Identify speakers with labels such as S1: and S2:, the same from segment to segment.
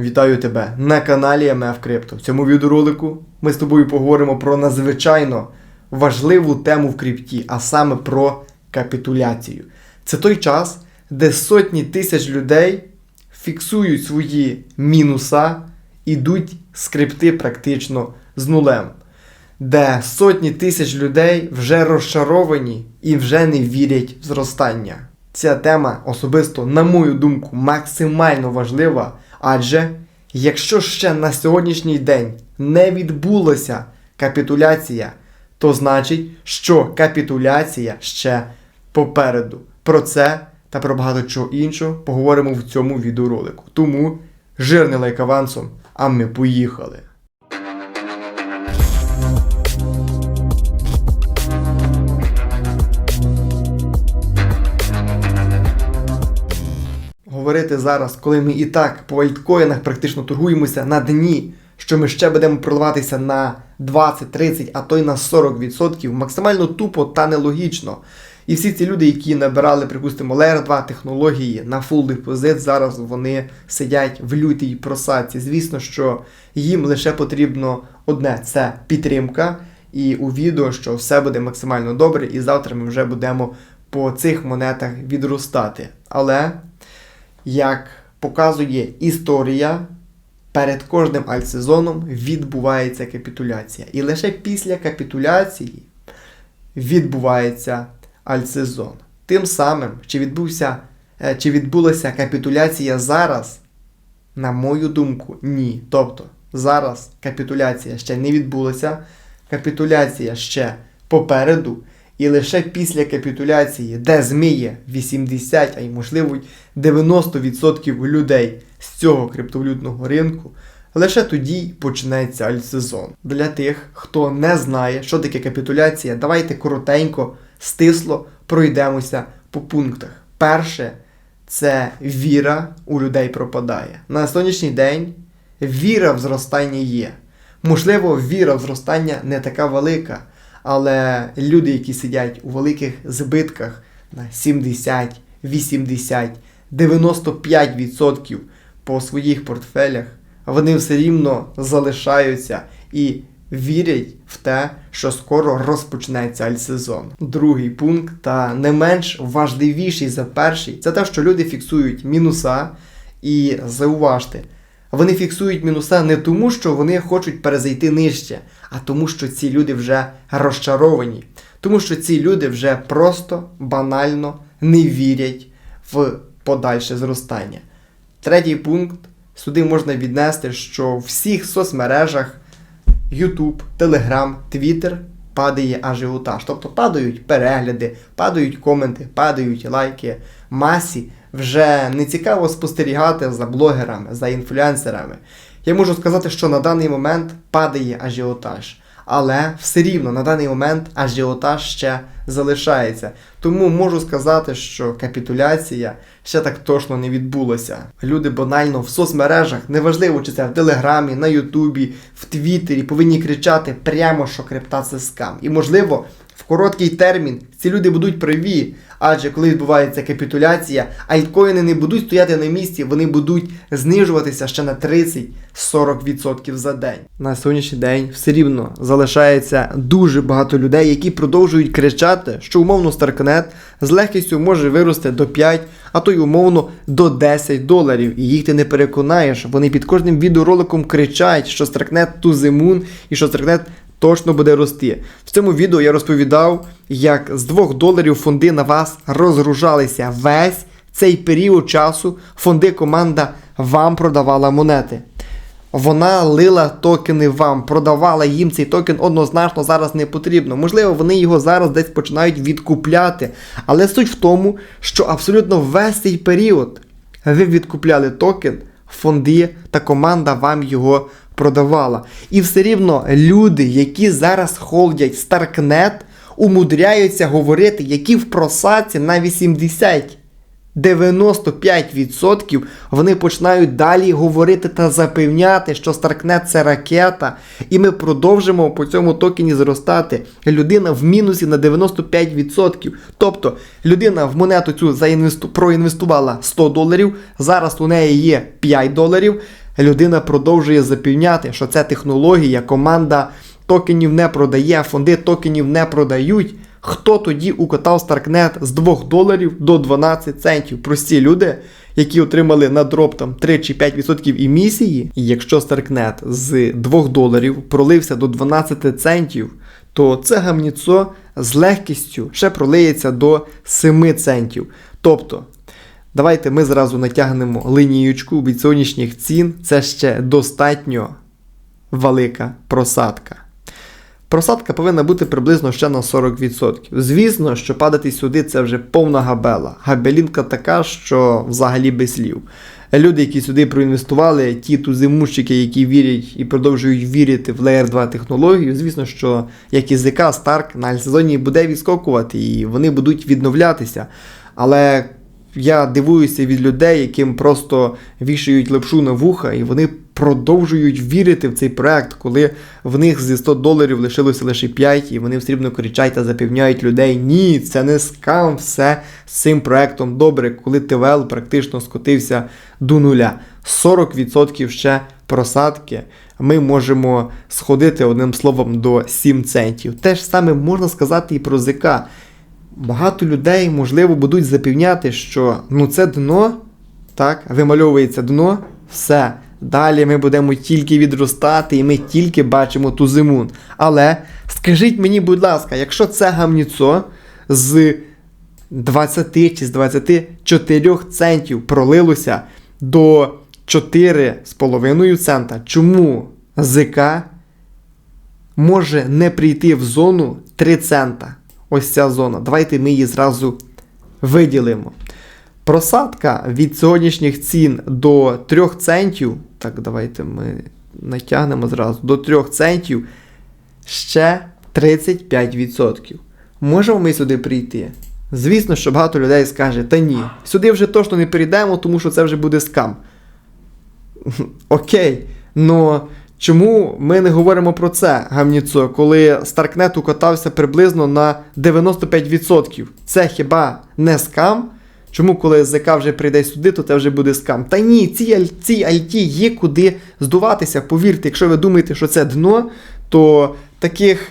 S1: Вітаю тебе на каналі МФ Крипто. В цьому відеоролику ми з тобою поговоримо про надзвичайно важливу тему в крипті, а саме про капітуляцію. Це той час, де сотні тисяч людей фіксують свої мінуса, ідуть з крипти практично з нулем, де сотні тисяч людей вже розчаровані і вже не вірять в зростання. Ця тема особисто, на мою думку, максимально важлива, адже якщо ще на сьогоднішній день не відбулася капітуляція, то значить, що капітуляція ще попереду. Про це та про багато чого іншого поговоримо в цьому відеоролику. Тому жирний лайк авансом, а ми поїхали. Говорити зараз, коли ми і так по альткоїнах практично торгуємося на дні, що ми ще будемо проливатися на 20, 30, а то й на 40%, максимально тупо та нелогічно. І всі ці люди, які набирали, припустимо, Layer 2 технології на full депозит, зараз вони сидять в лютій просадці. Звісно, що їм лише потрібно одне це підтримка. І у відео, що все буде максимально добре, і завтра ми вже будемо по цих монетах відростати. Але як показує історія, перед кожним альтсезоном відбувається капітуляція. І лише після капітуляції відбувається альтсезон. Тим самим, чи, відбувся, е, чи відбулася капітуляція зараз, на мою думку, ні. Тобто, зараз капітуляція ще не відбулася, капітуляція ще попереду. І лише після капітуляції, де зміє 80, а й можливо 90% людей з цього криптовалютного ринку, лише тоді починається альтсезон. Для тих, хто не знає, що таке капітуляція, давайте коротенько, стисло пройдемося по пунктах. Перше, це віра у людей пропадає. На сьогоднішній день віра в зростання є. Можливо, віра в зростання не така велика. Але люди, які сидять у великих збитках на 70, 80, 95% по своїх портфелях, вони все рівно залишаються і вірять в те, що скоро розпочнеться альсезон. Другий пункт, та не менш важливіший за перший, це те, що люди фіксують мінуса і зауважте. Вони фіксують мінуса не тому, що вони хочуть перезайти нижче, а тому, що ці люди вже розчаровані. Тому що ці люди вже просто банально не вірять в подальше зростання. Третій пункт сюди можна віднести, що в всіх соцмережах YouTube, Telegram, Twitter падає ажіотаж. Тобто падають перегляди, падають коменти, падають лайки. Масі вже не цікаво спостерігати за блогерами, за інфлюенсерами. Я можу сказати, що на даний момент падає ажіотаж. Але все рівно на даний момент ажіотаж ще залишається. Тому можу сказати, що капітуляція ще так точно не відбулася. Люди банально в соцмережах, неважливо, чи це в Телеграмі, на Ютубі, в Твіттері, повинні кричати прямо, що крипта це скам. І можливо, в короткий термін ці люди будуть праві. Адже коли відбувається капітуляція, альткоїни не будуть стояти на місці, вони будуть знижуватися ще на 30-40% за день. На сьогоднішній день все рівно залишається дуже багато людей, які продовжують кричати, що умовно Старкнет з легкістю може вирости до 5, а то й умовно до 10 доларів. І їх ти не переконаєш. Вони під кожним відеороликом кричать, що Старкнет the і що Старкнет точно буде рости. В цьому відео я розповідав, як з 2 доларів фонди на вас розгружалися весь цей період часу. Фонди команда вам продавала монети. Вона лила токени вам, продавала їм цей токен однозначно зараз не потрібно. Можливо, вони його зараз десь починають відкупляти. Але суть в тому, що абсолютно весь цей період ви відкупляли токен, фонди та команда вам його продавала. І все рівно люди, які зараз холдять Старкнет, умудряються говорити, які в просадці на 80. 95% вони починають далі говорити та запевняти, що Старкнет це ракета, і ми продовжимо по цьому токені зростати. Людина в мінусі на 95%. Тобто людина в монету цю проінвестувала 100 доларів, зараз у неї є 5 доларів. Людина продовжує запевняти, що це технологія, команда токенів не продає, фонди токенів не продають. Хто тоді укатав Старкнет з 2 доларів до 12 центів? Прості люди, які отримали на дроп там 3 чи 5% емісії. І якщо Старкнет з 2 доларів пролився до 12 центів, то це гамніцо з легкістю ще пролиється до 7 центів. Тобто, давайте ми зразу натягнемо линієчку від сьогоднішніх цін. Це ще достатньо велика просадка. Просадка повинна бути приблизно ще на 40%. Звісно, що падати сюди це вже повна габела. Габелінка така, що взагалі без слів. Люди, які сюди проінвестували, ті тузимущики, які вірять і продовжують вірити в Layer 2 технологію, звісно, що як і ЗК, Старк на альсезоні буде відскокувати і вони будуть відновлятися. Але я дивуюся від людей, яким просто вішають лапшу на вуха, і вони продовжують вірити в цей проект, коли в них зі 100 доларів лишилося лише 5, і вони все рівно кричать та запевняють людей: ні, це не скам, все з цим проектом добре, коли ТВЛ практично скотився до нуля. 40% ще просадки. Ми можемо сходити одним словом до 7 центів. Те ж саме можна сказати і про ЗК. Багато людей, можливо, будуть запевняти, що ну це дно, так, вимальовується дно, все. Далі ми будемо тільки відростати, і ми тільки бачимо ту зимун. Але скажіть мені, будь ласка, якщо це гамніцо з 20 чи з 24 центів пролилося до 4,5 цента, чому ЗК може не прийти в зону 3 цента? Ось ця зона. Давайте ми її зразу виділимо. Просадка від сьогоднішніх цін до 3 центів. Так, давайте ми натягнемо зразу до 3 центів ще 35%. Можемо ми сюди прийти? Звісно, що багато людей скаже, та ні, сюди вже точно не перейдемо, тому що це вже буде скам. Окей, но чому ми не говоримо про це, гамніцо, коли Старкнет укатався приблизно на 95%? Це хіба не скам? Чому, коли ЗК вже прийде сюди, то це вже буде скам? Та ні, ці, аль- ці альті є куди здуватися. Повірте, якщо ви думаєте, що це дно, то таких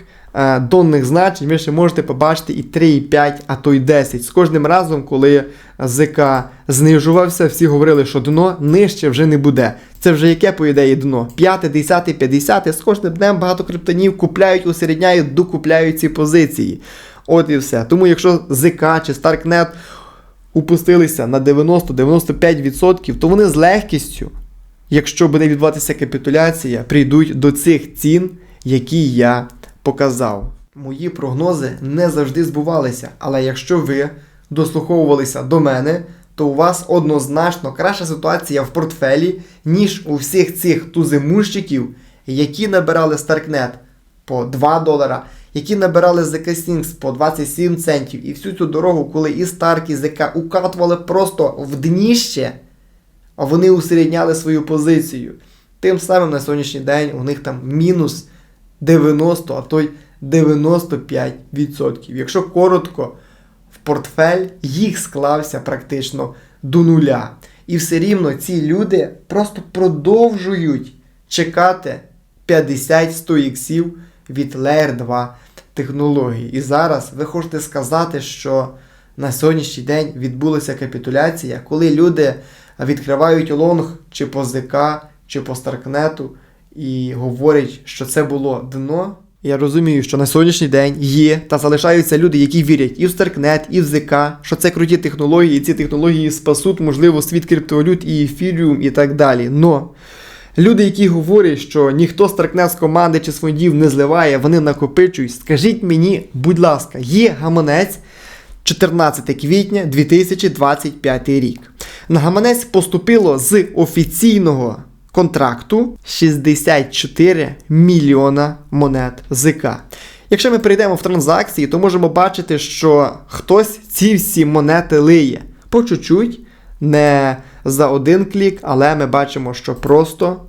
S1: донних значень ви ще можете побачити і 3, і 5, а то й 10. З кожним разом, коли ЗК знижувався, всі говорили, що дно нижче вже не буде. Це вже яке, по ідеї, дно? 5, 10, 50. З кожним днем багато криптонів купляють, усередняють, докупляють ці позиції. От і все. Тому якщо ЗК чи Старкнет упустилися на 90-95%, то вони з легкістю, якщо буде відбуватися капітуляція, прийдуть до цих цін, які я показав. Мої прогнози не завжди збувалися, але якщо ви дослуховувалися до мене, то у вас однозначно краща ситуація в портфелі, ніж у всіх цих тузимущиків, які набирали Старкнет по 2 долара, які набирали ZK Sinks по 27 центів. І всю цю дорогу, коли і Старк, і ZK укатували просто в дніще, вони усередняли свою позицію. Тим самим на сьогоднішній день у них там мінус 90, а то й 95%. Якщо коротко, в портфель їх склався практично до нуля. І все рівно ці люди просто продовжують чекати 50-100 іксів від Layer 2 технології. І зараз ви хочете сказати, що на сьогоднішній день відбулася капітуляція, коли люди відкривають лонг чи по ЗК, чи по Старкнету і говорять, що це було дно. Я розумію, що на сьогоднішній день є та залишаються люди, які вірять і в Старкнет, і в ЗК, що це круті технології, і ці технології спасуть, можливо, світ криптовалют і ефіріум і так далі. Но люди, які говорять, що ніхто Старкнет з команди чи з фондів не зливає, вони накопичують. Скажіть мені, будь ласка, є гаманець 14 квітня 2025 рік. На гаманець поступило з офіційного контракту 64 мільйона монет ЗК. Якщо ми перейдемо в транзакції, то можемо бачити, що хтось ці всі монети лиє по чуть-чуть, не за один клік, але ми бачимо, що просто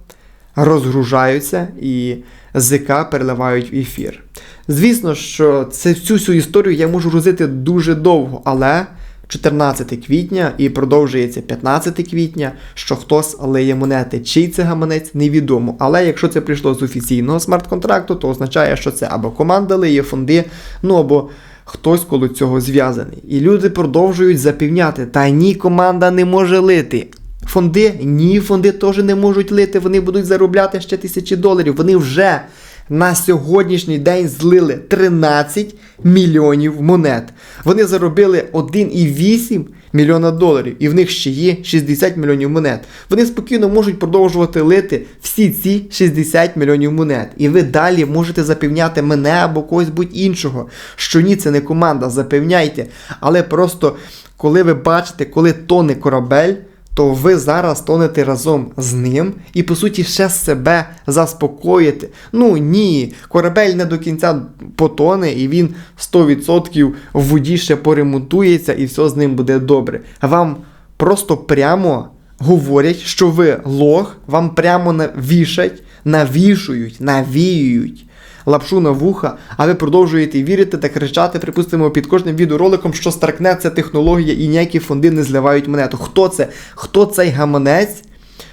S1: розгружаються і ЗК переливають в ефір. Звісно, що це всю цю історію я можу грузити дуже довго, але 14 квітня і продовжується 15 квітня, що хтось лиє монети. Чий це гаманець, невідомо. Але якщо це прийшло з офіційного смарт-контракту, то означає, що це або команда лиє фонди, ну або хтось коло цього зв'язаний. І люди продовжують запевняти, та ні, команда не може лити. Фонди, ні, фонди теж не можуть лити, вони будуть заробляти ще тисячі доларів. Вони вже на сьогоднішній день злили 13 мільйонів монет. Вони заробили 1,8 мільйона доларів, і в них ще є 60 мільйонів монет. Вони спокійно можуть продовжувати лити всі ці 60 мільйонів монет. І ви далі можете запевняти мене або когось будь-іншого, що ні, це не команда, запевняйте. Але просто коли ви бачите, коли тоне корабель то ви зараз тонете разом з ним і, по суті, ще себе заспокоїте. Ну ні, корабель не до кінця потоне, і він 100% в воді ще поремонтується, і все з ним буде добре. Вам просто прямо говорять, що ви лох, вам прямо навішать, навішують, навіюють лапшу на вуха, а ви продовжуєте вірити та кричати, припустимо, під кожним відеороликом, що Старкнет це технологія і ніякі фонди не зливають монету. Хто це? Хто цей гаманець?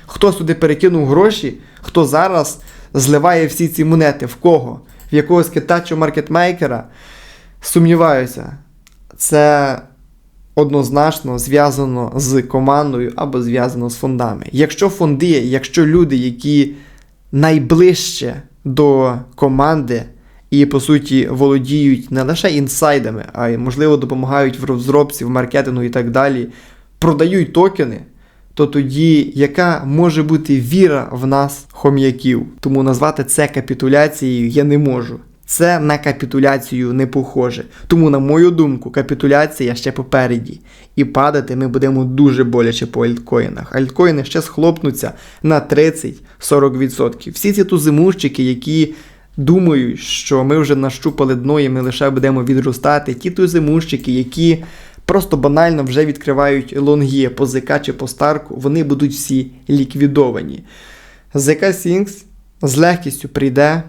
S1: Хто сюди перекинув гроші? Хто зараз зливає всі ці монети? В кого? В якогось китачого маркетмейкера? Сумніваюся, це однозначно зв'язано з командою або зв'язано з фондами. Якщо фонди, якщо люди, які найближче до команди і, по суті, володіють не лише інсайдами, а й, можливо, допомагають в розробці, в маркетингу і так далі, продають токени, то тоді яка може бути віра в нас, хом'яків? Тому назвати це капітуляцією я не можу. Це на капітуляцію не похоже. Тому, на мою думку, капітуляція ще попереді. І падати ми будемо дуже боляче по альткоїнах. Альткоїни ще схлопнуться на 30-40%. Всі ці тузимущики, які думають, що ми вже нащупали дно і ми лише будемо відростати, ті тузимущики, які просто банально вже відкривають лонги по ЗК чи по старку, вони будуть всі ліквідовані. ЗК Сінкс з легкістю прийде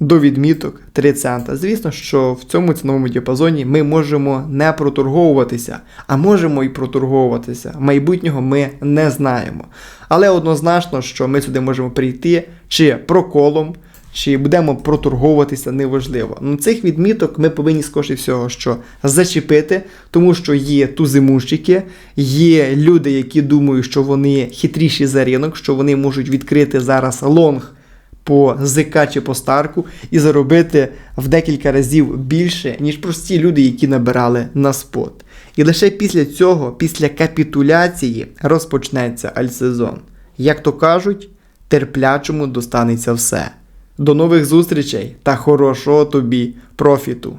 S1: до відміток 3 цента. Звісно, що в цьому ціновому діапазоні ми можемо не проторговуватися, а можемо і проторговуватися. Майбутнього ми не знаємо. Але однозначно, що ми сюди можемо прийти чи проколом, чи будемо проторговуватися, неважливо. Ну, цих відміток ми повинні скоріше всього що зачепити, тому що є тузимущики, є люди, які думають, що вони хитріші за ринок, що вони можуть відкрити зараз лонг по ЗК чи по старку і заробити в декілька разів більше, ніж прості люди, які набирали на спот. І лише після цього, після капітуляції, розпочнеться альсезон. Як то кажуть, терплячому достанеться все. До нових зустрічей та хорошого тобі профіту!